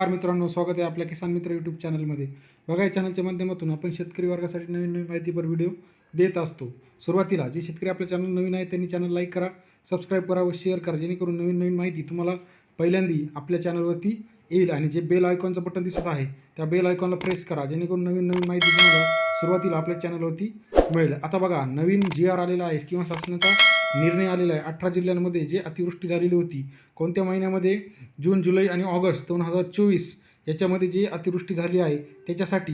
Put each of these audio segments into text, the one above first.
नमस्कार मित्रांनो स्वागत आहे आपल्या किसान मित्र यूट्यूब चॅनलमध्ये बघा या चॅनलच्या माध्यमातून आपण शेतकरी वर्गासाठी नवीन नवीन माहितीपर व्हिडिओ देत असतो. सुरुवातीला जे शेतकरी आपल्या चॅनल नवीन आहे त्यांनी चॅनल लाईक करा सबस्क्राईब करा व शेअर करा जेणेकरून नवीन नवीन माहिती तुम्हाला पहिल्यांदी आपल्या चॅनलवरती येईल आणि जे बेल आयकॉनचं बटन दिसत आहे त्या बेल आयकॉनला प्रेस करा जेणेकरून नवीन नवीन माहिती तुम्हाला सुरुवातीला आपल्या चॅनलवरती मिळेल. आता बघा नवीन जी आर आलेला आहे किंवा शासनाचा निर्णय आलेला आहे. अठरा जिल्ह्यांमध्ये जे अतिवृष्टी झालेली होती कोणत्या महिन्यामध्ये? जून जुलै आणि ऑगस्ट दोन हजार चोवीस याच्यामध्ये जी अतिवृष्टी झाली आहे त्याच्यासाठी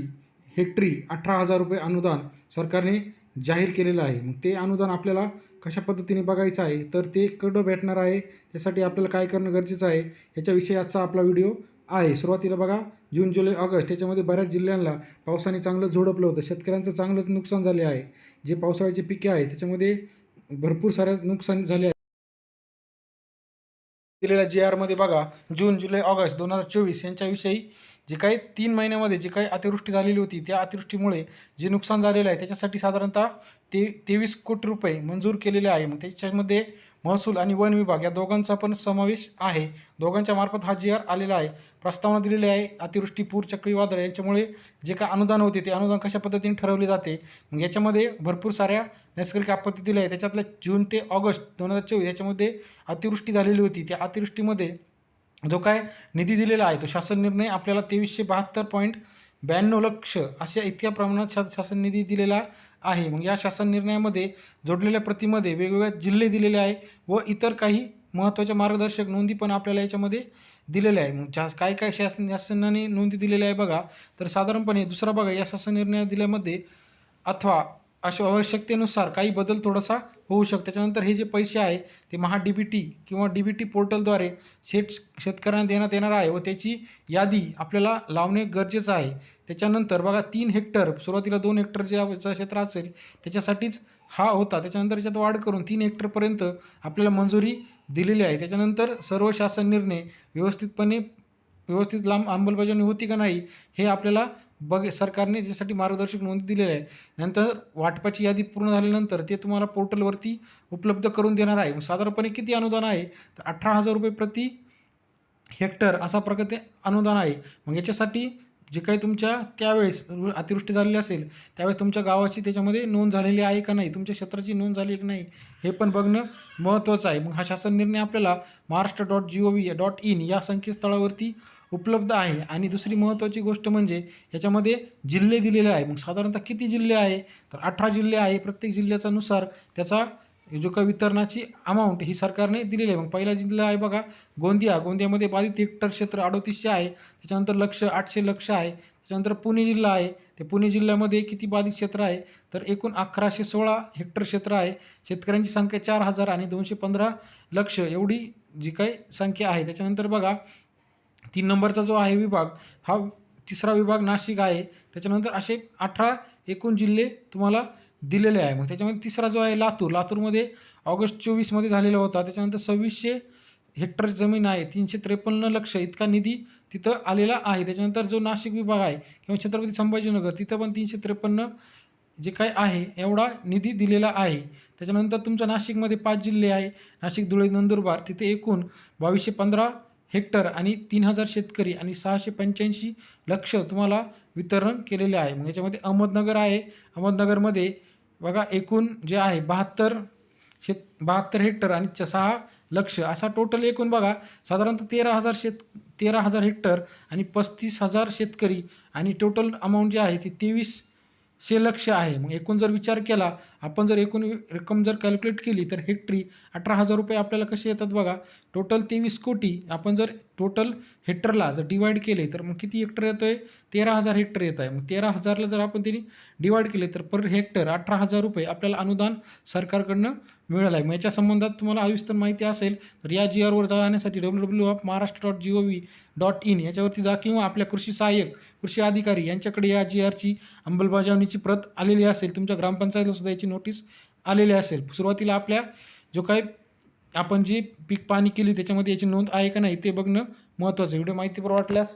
हेक्टरी अठरा हजार रुपये अनुदान सरकारने जाहीर केलेलं आहे. मग ते अनुदान आपल्याला कशा पद्धतीने बघायचं आहे? तर ते कडं भेटणार आहे. त्यासाठी आपल्याला काय करणं गरजेचं आहे? याच्याविषयी आजचा आपला व्हिडिओ आहे. सुरुवातीला बघा जून जुलै ऑगस्ट याच्यामध्ये बऱ्याच जिल्ह्यांना पावसाने चांगलं झोडपलं होतं. शेतकऱ्यांचं चांगलंच नुकसान झाले आहे. जे पावसाळ्याचे पिके आहे त्याच्यामध्ये भरपूर सारे नुकसान झाले आहे. दिलेल्या जी आरमध्ये बघा जून जुलै ऑगस्ट दोन हजार चोवीस यांच्याविषयी जे काही तीन महिन्यामध्ये जी काही अतिवृष्टी झालेली होती त्या अतिवृष्टीमुळे जे नुकसान झालेलं आहे त्याच्यासाठी साधारणतः ते तेवीस कोटी रुपये मंजूर केलेले आहे. मग त्याच्यामध्ये महसूल आणि वन विभाग या दोघांचा पण समावेश आहे. दोघांच्या मार्फत हा जी आर आलेला आहे. प्रस्तावना दिलेली आहे. अतिवृष्टी पूर चक्रीवादळ याच्यामुळे जे काय अनुदान होते ते अनुदान कशा पद्धतीने ठरवले जाते? मग याच्यामध्ये भरपूर साऱ्या नैसर्गिक आपत्ती दिल्या आहे त्याच्यातल्या जून ते ऑगस्ट दोन हजार चोवीस याच्यामध्ये अतिवृष्टी झालेली होती. त्या अतिवृष्टीमध्ये जो काय निधी दिलेला आहे तो शासन निर्णय आपल्याला तेवीसशे बहात्तर पॉईंट ब्याण्णव लक्ष अशा इतक्या प्रमाणात शा शासन निधी दिलेला आहे. मग या शासन निर्णयामध्ये जोडलेल्या प्रतीमध्ये वेगवेगळ्या जिल्हे दिलेले आहे व इतर काही महत्त्वाच्या मार्गदर्शक नोंदी पण आपल्याला याच्यामध्ये दिलेल्या आहे. मग जा काय काय शासन शासनाने नोंदी दिलेल्या आहे बघा. तर साधारणपणे दुसरा बघा या शासन निर्णय दिल्यामध्ये अथवा अशा आवश्यकतेनुसार काही बदल थोडासा होऊ शकतो. त्याच्यानंतर हे जे पैसे आहे ते महा डी बी टी किंवा डी बी टी पोर्टलद्वारे शेत शेतकऱ्यांना देण्यात येणार आहे व त्याची यादी आपल्याला लावणे गरजेचं आहे. त्याच्यानंतर बघा तीन हेक्टर सुरुवातीला दोन हेक्टर जे क्षेत्र असेल त्याच्यासाठीच हा होता. त्याच्यानंतर याच्यात वाढ करून तीन हेक्टरपर्यंत आपल्याला मंजुरी दिलेली आहे. त्याच्यानंतर सर्व शासन निर्णय व्यवस्थितपणे व्यवस्थित लांब अंमलबजावणी होती का नाही हे आपल्याला बघ सरकारने त्यासाठी मार्गदर्शक नोंदी दिलेली आहे. नंतर वाटपाची यादी पूर्ण झाल्यानंतर ते तुम्हाला पोर्टलवरती उपलब्ध करून देणार आहे. मग साधारणपणे किती अनुदान आहे? तर अठरा हजार रुपये प्रति हेक्टर असा प्रकारे अनुदान आहे. मग याच्यासाठी जे काही तुमच्या त्यावेळेस अतिवृष्टी झालेली असेल त्यावेळेस तुमच्या गावाची त्याच्यामध्ये नोंद झालेली आहे का नाही? तुमच्या क्षेत्राची नोंद झाली की नाही? हे पण बघणं महत्त्वाचं आहे. मग हा शासन निर्णय आपल्याला Maharashtra dot G O V dot in या संकेतस्थळावरती उपलब्ध आहे. आणि दुसरी महत्त्वाची गोष्ट म्हणजे याच्यामध्ये जिल्हे दिलेले आहे. मग साधारणतः किती जिल्हे आहे? तर अठरा जिल्हे आहे. प्रत्येक जिल्ह्याच्यानुसार त्याचा जो काही वितरणाची अमाऊंट ही सरकारने दिलेली आहे. मग पहिला जिल्हा आहे बघा गोंदिया. गोंदियामध्ये बाधित हेक्टर क्षेत्र अडोतीसशे आहे. त्याच्यानंतर लक्ष आठशे लक्ष आहे. त्याच्यानंतर पुणे जिल्हा आहे. ते पुणे जिल्ह्यामध्ये किती बाधित क्षेत्र आहे? तर एकूण अकराशे सोळा हेक्टर क्षेत्र आहे. शेतकऱ्यांची संख्या चार हजार आणि दोनशे पंधरा लक्ष एवढी जी काही संख्या आहे. त्याच्यानंतर बघा तीन नंबरचा जो आहे विभाग हा तिसरा विभाग नाशिक आहे. त्याच्यानंतर असे अठरा एकूण जिल्हे तुम्हाला दिलेले आहे. मग त्याच्यामध्ये तिसरा जो आहे लातूर. लातूरमध्ये ऑगस्ट चोवीसमध्ये झालेला होता. त्याच्यानंतर सव्वीसशे हेक्टर जमीन आहे. तीनशे त्रेपन्न लक्ष इतका निधी तिथं आलेला आहे. त्याच्यानंतर जो नाशिक विभाग आहे किंवा छत्रपती संभाजीनगर तिथं पण तीनशे त्रेपन्न जे काय आहे एवढा निधी दिलेला आहे. त्याच्यानंतर तुमच्या नाशिकमध्ये पाच जिल्हे आहे. नाशिक धुळे नंदुरबार तिथे एकूण बावीसशे पंधरा हेक्टर आणि तीन हजार शेतकरी आणि सहाशे पंच्याऐंशी लक्ष तुम्हाला वितरण केलेले आहे. मग याच्यामध्ये अहमदनगर आहे. अहमदनगरमध्ये बघा एकूण जे आहे बहात्तर शेत बहात्तर हेक्टर आणि च सहा लक्ष. असा टोटल एकूण बघा साधारणतः तेरा हजार शेत तेरा हजार हेक्टर आणि पस्तीस हजार शेतकरी आणि टोटल अमाऊंट जे आहे ती तेवीस शे लक्ष आहे. मग एकूण जर विचार केला आपण जर एकूण रक्कम जर कॅल्क्युलेट केली तर हेक्टरी अठरा हजार रुपये आपल्याला कसे येतात बघा? टोटल तेवीस कोटी. आपण जर टोटल हेक्टरला जर डिवाईड केले तर मग किती हेक्टर येतो आहे तेरा हजार हेक्टर येत आहे. मग तेरा हजारला जर आपण त्यांनी डिवाईड केले तर पर हेक्टर अठरा हजार रुपये आपल्याला अनुदान सरकारकडनं मिळाला आहे. मग याच्या संबंधात तुम्हाला सविस्तर माहिती असेल तर या जी आरवर जाण्यासाठी W W of Maharashtra dot G O V dot in याच्यावरती जा किंवा आपल्या कृषी सहाय्यक कृषी अधिकारी यांच्याकडे या जी आरची अंमलबजावणीची प्रत आलेली असेल तुमच्या ग्रामपंचायतीला सुद्धा याची नोटीस आलेली असेल. सुरुवातीला आपल्या जो काही आपण जी पीक पाणी केली त्याच्यामध्ये याची नोंद आहे का नाही ते बघणं महत्त्वाचं व्हिडिओ माहितीपर वाटल्यास